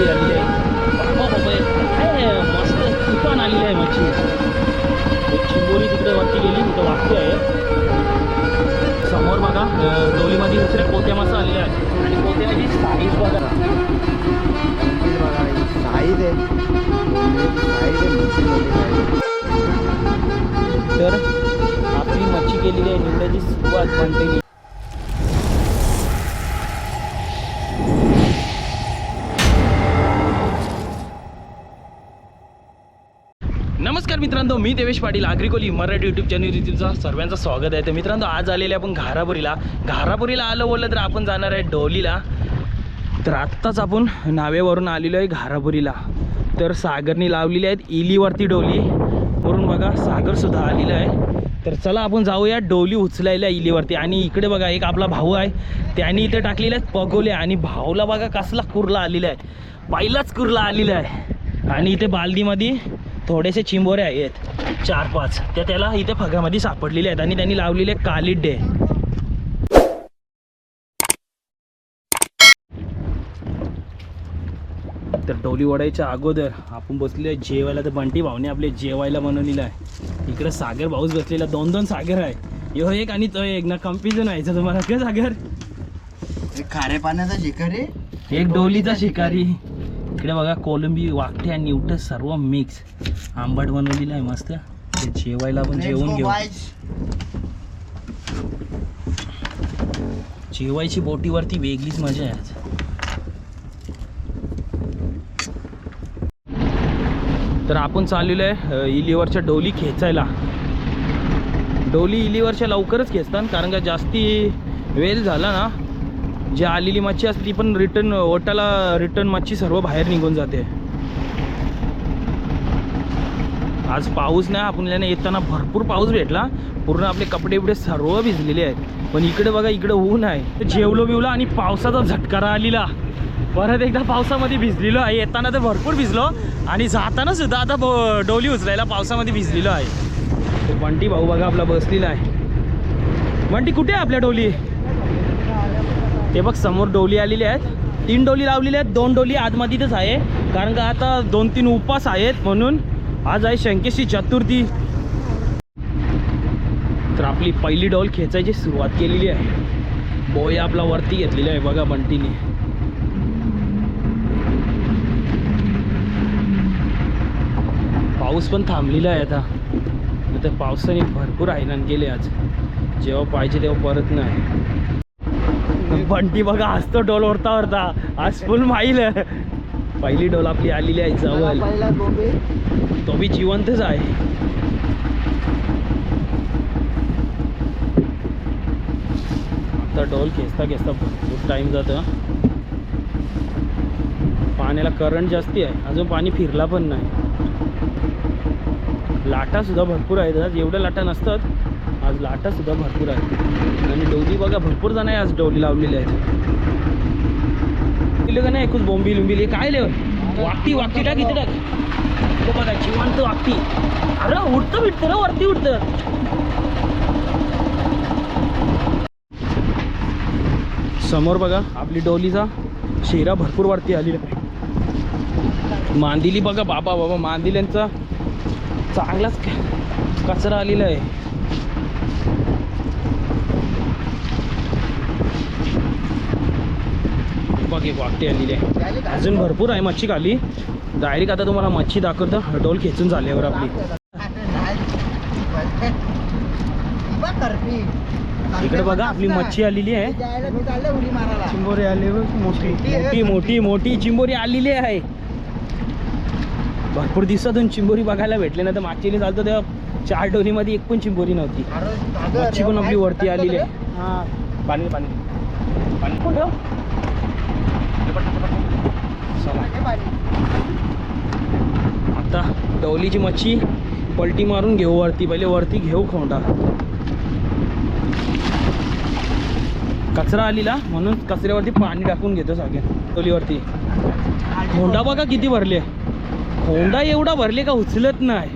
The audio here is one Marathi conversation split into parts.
मच्छी आलेली आहे बाबा बाबा काय मस्त तुफान आलेली आहे मच्छी एक चिंबोरी तिकडे वरती गेली तिथं वाटते आहे समोर बघा अं, डोलीमध्ये दुसऱ्या पोत्या मासा आलेल्या आहेत आणि पोत्याची साईज बघा साईज आहे साईज आहे मोठी मोठी साईज तर आपली मच्छी केलेली आहे निवड्याची सुरुवात म्हणते मित्रांनो मी देवेश पाटील आग्रिकोली मराठी युट्यूब चॅनल तुमचं सर्वांचं स्वागत आहे. तर मित्रांनो आज आलेले आपण घारापुरीला. घारापुरीला आलं बोललं तर आपण जाणार आहे डोलीला. तर आत्ताच आपण नावेवरून आलेलो आहे घारापुरीला. तर सागरनी लावलेली आहेत इलीवरती डोली. वरून बघा सागरसुद्धा आलेला आहे. तर चला आपण जाऊया डोली उचलायला इलीवरती. आणि इकडे बघा एक आपला भाऊ आहे. त्याने इथे टाकलेले आहेत पगोले. आणि भाऊला बघा कसला कुर्ला आलेला आहे. पहिलाच कुर्ला आलेला आहे. आणि इथे बालदीमध्ये थोडेसे चिंबोरे आहेत. चार पाच. त्या त्याला इथे फगामध्ये सापडलेले आहेत आणि त्यांनी लावलेले कालिड्डे तर डोली ओढायच्या अगोदर आपण बसलेलो आहे जेवायला. तर बंटी भाऊने आपले जेवायला बनवलेलं आहे. इकडे सागर भाऊच बसलेला. दोन दोन सागर आहे. यो एक आणि तो एक. ना कम्पिजन व्हायचं तुम्हाला. काय सागर? खाऱ्या पाण्याचा शिकार? एक डोलीचा शिकारी. इकडे बघा कोलंबी वाकटे आणि निवट सर्व मिक्स आंबट बनवलेलं आहे मस्त. ते जेवायला आपण जेवून घेऊ. जेवायची बोटीवरती वेगळीच मजा आहे आज. तर आपण चाललेलो आहे इलीवरच्या डोली खेचायला. डोली इलीवरच्या लवकरच खेचतात कारण का जास्ती वेल झाला ना जी आलेली मच्छी असते ती पण रिटर्न ओटाला रिटर्न मच्छी सर्व बाहेर निघून जाते. आज पाऊस नाही आपल्याला येताना भरपूर पाऊस भेटला. पूर्ण आपले कपडे बिपडे सर्व भिजलेले आहेत. पण इकडे बघा इकडे ऊन आहे. जेवलो बिवलं आणि पावसाचा झटकारा आलेला परत एकदा पावसामध्ये भिजलेलो आहे. येताना तर भरपूर भिजलो. आणि जाताना सुद्धा आता ब- डोली उचलायला पावसामध्ये भिजलेलो आहे. बंटी भाऊ बघा आपला बसलेला आहे. बंटी कुठे आहे आपल्या डोली? ते बघ समोर डोली आलेली आहेत. तीन डोली लावलेली आहेत. दोन डोली आतमधीतच आहे. कारण का आता दोन तीन उपास आहेत म्हणून आज आहे शंकेशी चतुर्थी. तर आपली पहिली डोल खेचायची सुरुवात केलेली आहे. बोय आपला वरती घेतलेला आहे बघा बंटीने. पाऊस पण थांबलेला आहे आता. तर पावसाने भरपूर हैराण केले आज. जेव्हा पाहिजे तेव्हा परत नाही. बंटी बघा हसतो डोल ओढता ओढता. आज फुल माईल पहिली डोल आपली आलेली आहे जवळ. तो बी जिवंतच आहे. आता डोल खेचता खेचता भरपूर टाईम जातं. पाण्याला करंट जास्ती आहे. अजून पाणी फिरला पण नाही. लाटा सुद्धा भरपूर आहेत. आज एवढ्या लाटा नसतात. आज लाटा सुद्धा भरपूर आहेत. आणि डोली बघा भरपूर जण आहे आज डोली लावलेली आहेत. दिलं का नाही एकूच बोंबी लुंबील काय लेव वागती वागती टाक इथे टाक. बघा जिवंत वागती अरे उडतं भेटत ना वरती उडतं. समोर बघा आपली डोलीचा शेरा भरपूर वरती आलेला आहे. मांदिली बघा बाबा बाबा मांदिल्यांचा चांगलाच कचरा आलेला आहे. बघ एक वाकटी आलेली आहे. अजून भरपूर आहे मच्छी खाली. डायरेक्ट आता तुम्हाला मच्छी दाखवतो. डोल खेचून झाल्यावर आपली. इकडे बघा आपली मच्छी आलेली आहे. चिंबोरे आले मोठी. मोठी मोठी मोठी चिंबोरी आलेली आहे. भरपूर दिवसातून चिंबोरी बघायला भेटले ना तर मागच्या चालतो तेव्हा चार डोलीमध्ये एक पण चिंबोरी नव्हती. मच्छी पण आपली वरती आलेली आहे. पाणी पाणी. पाणी. चला. आता डवलीची मच्छी पलटी मारून घेऊ वरती. पहिले वरती घेऊ खोंडा कचरा आलेला म्हणून कचऱ्यावरती पाणी टाकून घेतो सगळ्या डोलीवरती खोंडा बघा किती भरले. खोंडा एवढा भरले का उचलत नाही.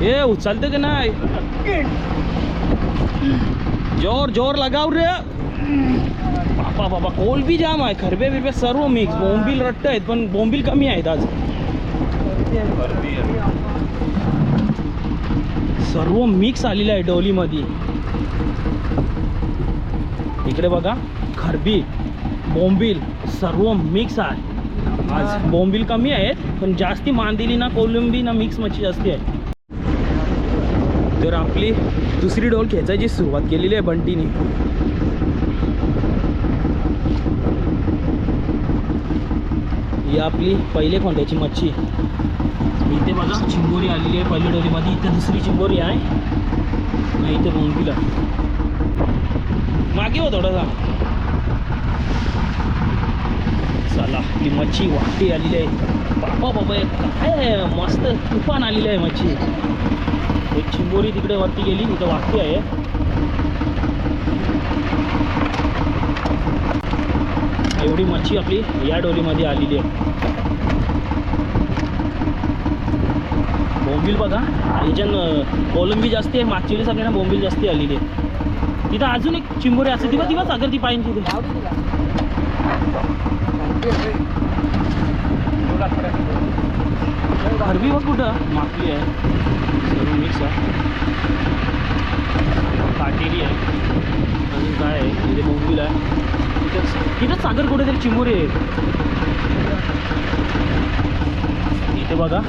हे उचलतं का नाही? जोर जोर लगाव रे. बाप बापा बाबा कोलबी जाम आहे. खरबे बिरबे सर्व मिक्स बोंबील रट्ट आहेत पण बोंबील कमी आहेत आज. सर्व मिक्स आलेलं आहे डोलीमध्ये. इकडे बघा खरबी बोंबील सर्व मिक्स आहे. आज बोंबील कमी आहेत पण जास्ती मांदिली ना कोलंबी ना मिक्स मच्छी जास्ती आहे. तर आपली दुसरी डोल खेचायची सुरुवात केलेली आहे बंटीनी. ही आपली पहिले खोंड्याची मच्छी. इथे बघा चिंबोरी आलेली आहे पहिल्या डोलीमध्ये इथे दुसरी चिंबोरी आहे. नाही इथे बोंबीला मागे हो थोडासा चला ही मच्छी वाटी आलेली आहे. बाबा बाबा काय मस्त तुफान आलेली आहे मच्छी. चिंबोरी तिकडे वरती गेली तिथं वाटी आहे. एवढी मच्छी आपली या डोलीमध्ये आलेली आहे. बोंबील बघा याच्यान कोलंबी जास्ती आहे मागच्या वेळेस आपल्याला बोंबील जास्ती आलेली आहे. तिथं अजून एक चिंबोरी असते ती बघ ती सागर ती पाहिजे तिथे. हरवी बघ कुठं? माकली आहे. मिक्स आहे काटेरी आहे अजून काय आहे तिथे बोंबील आहे तिथं सागर कुठेतरी चिंबोरी आहे. इथे बघा.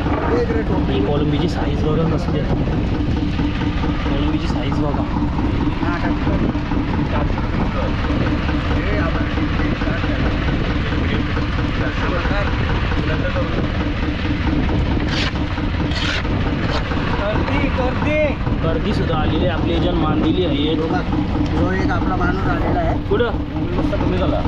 ही कोलंबीची साईज बघा कसली आहे. कोलंबीची साईज बघा. गर्दी सुद्धा आलेली आहे. आपली याच्यात मांदिली आहे. जो एक आपला माणूस आलेला आहे. कुठं? मस्त कमी झाला.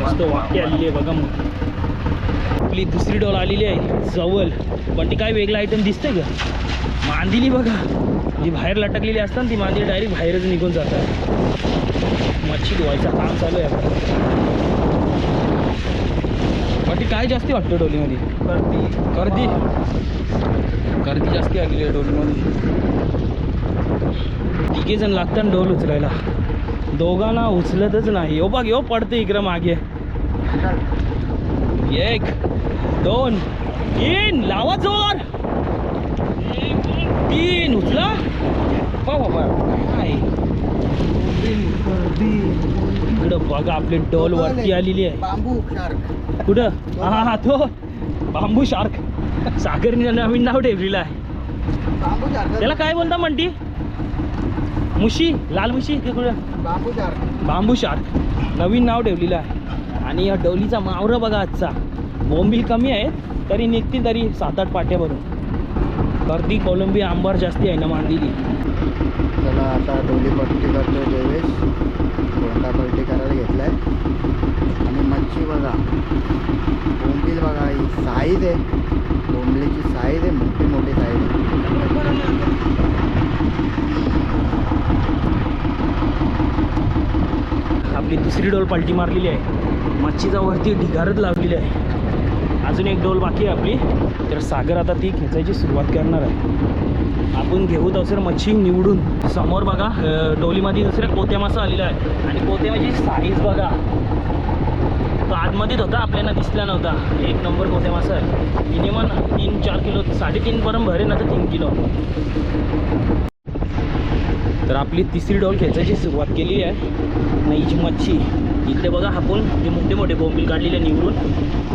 मस्त वाटी आलेली आहे बघा मग. आपली दुसरी डोल आलेली आहे. जवळ. पण ती काय वेगळा आयटम दिसतंय का मांदिली बघा. जी बाहेर लटकलेली असतात ना ती मांदिली डायरेक्ट बाहेरच निघून जातात. मच्छी धुवायचं काम चालू आहे ती काय जास्ती वाटतं डोलीमध्ये? गर्दी. गर्दी? जास्ती आलेली आहे डोलीमध्ये. तिघे जण लागतात डोल उचलायला. दोघांना उचलतच नाही. हो बघ यो पडते इकडं मागे. एक दोन तीन. लावा जोर. तीन उचला. काय? इकडं बघा आपली डोल वरती आलेली आहे. बांबू कुठं? हा हा तो. बांबू शार्क. सागरने नवीन नाव ठेवलेलं आहे. त्याला काय बोलता म्हणती? मुशी? लाल मुशी? कुठं? बांबू शार्क. बांबू शार्क. नवीन नाव ठेवलेलं आहे. आणि या डवलीचा मावरं बघा आजचा. बोंबील कमी आहे तरी निघतील तरी सात आठ पाट्या भरून. गर्दी कोलंबी आंबार जास्ती आहे ना मांदिली चला आता डोली पलटी करतो देवेश कोणता पलटी करायला घेतलाय आणि मच्छी बघा. बोंबील बघा ही साईज आहे. बोंबलीची साईज आहे मोठी मोठी साईज आहे. आपली दुसरी डोल पालटी मारलेली आहे. मच्छीचा वरती ढिगारच लावलेली आहे. अजून एक डोल बाकी आहे आपली. तर सागर आता ती खेचायची सुरुवात करणार आहे. आपण घेऊ तसर मच्छी निवडून. समोर बघा डोलीमध्ये दुसऱ्या कोत्या मासा आलेला आहे. आणि कोत्या साईज बघा. आतमध्येच होता आपल्याला दिसला नव्हता. एक नंबर कोत्या मासा आहे मिनिमम तीन चार किलो साडेतीनपर्यंत भरेल ना तर तीन किलो. तर आपली तिसरी डॉल खेचायची सुरुवात केली आहे. आणि हिची मच्छी. इथे बघा आपण जे मोठे मोठे बोंबील काढलेले निवडून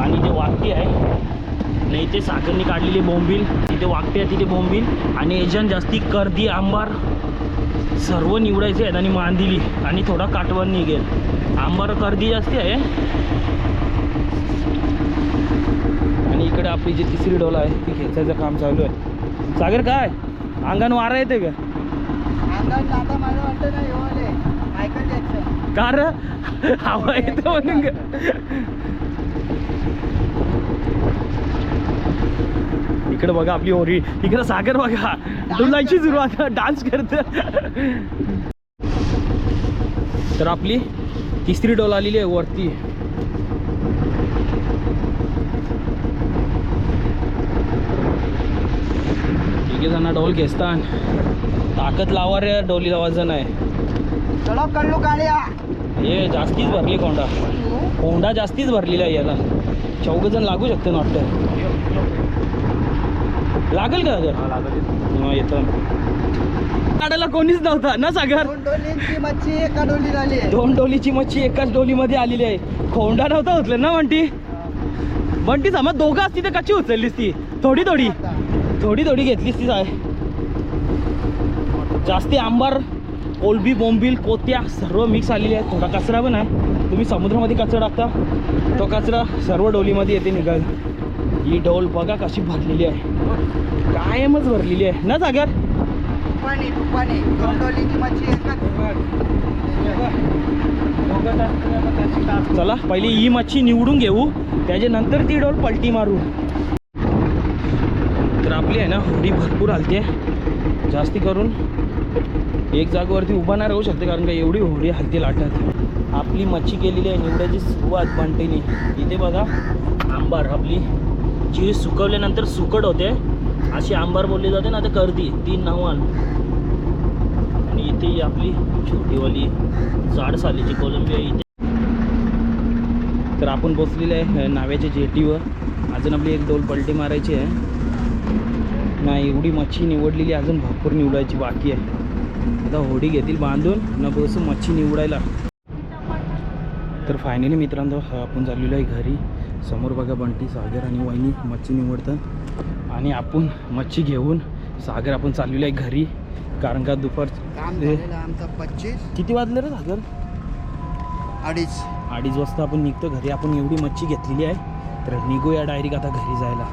आणि जे वाकटी आहे नाही ते साखरनी काढलेली बोंबील तिथे वाकटे आहे तिथे बोंबील आणि एजन जास्ती कर्दी आंबार सर्व निवडायचे आहेत आणि मांदिली आणि थोडा काटवर निघेल. आंबार कर्दी जास्ती आहे आणि इकडे आपली जी तिसरी डोल आहे ती खेचायचं काम चालू आहे. सागर काय? अंगण वारा येते का? जॅक्सन कार हवा येतो म्हणून ग. इकडे बघा आपली ओरी. इकडे सागर बघा. डुलायची सुरुवात. डान्स करत तर आपली तिसरी डोल आलेली आहे वरती. जण डोल घेसतान. ताकद लावा रे डोलीला वजन आहे चलो कल्लू काढ्या हे जास्तीच भरली कोंडा कोंडा जास्तीच भरलेला आहे याला. चौघ जण लागू शकते ना वाटतं. लागेल का अगर? हा येतं. काढायला कोणीच नव्हता ना सागर? दोन डोलींची मच्छी एका डोली झाली दोन डोलीची मच्छी एकाच डोलीमध्ये आलेली आहे. खोंडा नव्हता उचलेल ना बंटी बंटी समज दोघं असती तर कशी उचललीस ती? थोडी थोडी. थोडी थोडी घेतलीस ती आहे जास्ती आंबार कोलबी बोंबील कोत्या सर्व मिक्स आलेली आहे थोडा कचरा पण आहे. तुम्ही समुद्रामध्ये कचरा टाकता तो कचरा सर्व डोलीमध्ये येते निघाल. ही डोल बघा कशी भरलेली आहे. कायमच भरलेली आहे. ना एकाच चला पहिली ही मच्छी निवडून घेऊ. त्याच्यानंतर ती डोल पलटी मारू. आपली आहे ना होडी भरपूर हलते जास्ती करून एक जागेवरती उभा नाही राहू शकते कारण का एवढी होडी हलती लाटत. आपली मच्छी केलेली आहे निवड्याची सुरुवात बंटीने. इथे बघा आंबार आपली जी सुकवल्यानंतर सुकट होते. अशी आंबार बोलली जाते ना ते करती. तीन नवान आणि इथे ही आपली छोटीवाली जाड सालीची कोलंबी आहे इथे. तर आपण बसलेले आहे नाव्याच्या जेटीवर. अजून आपली एक डोल पलटी मारायची आहे. नाही एवढी मच्छी निवडलेली अजून भरपूर निवडायची बाकी आहे. आता होडी घेतील बांधून न बसू मच्छी निवडायला. तर फायनली मित्रांनो आपण चाललेलो आहे घरी. समोर बघा बंटी सागर आणि वहिनी मच्छी निवडतात. आणि आपण मच्छी घेऊन सागर आपण चाललेलो आहे घरी. कारण का दुपार आमचा पच्चीस. किती वाजले रे सागर? अडीच. अडीच वाजता आपण निघतो घरी. आपण एवढी मच्छी घेतलेली आहे. तर निघूया डायरेक्ट आता घरी जायला.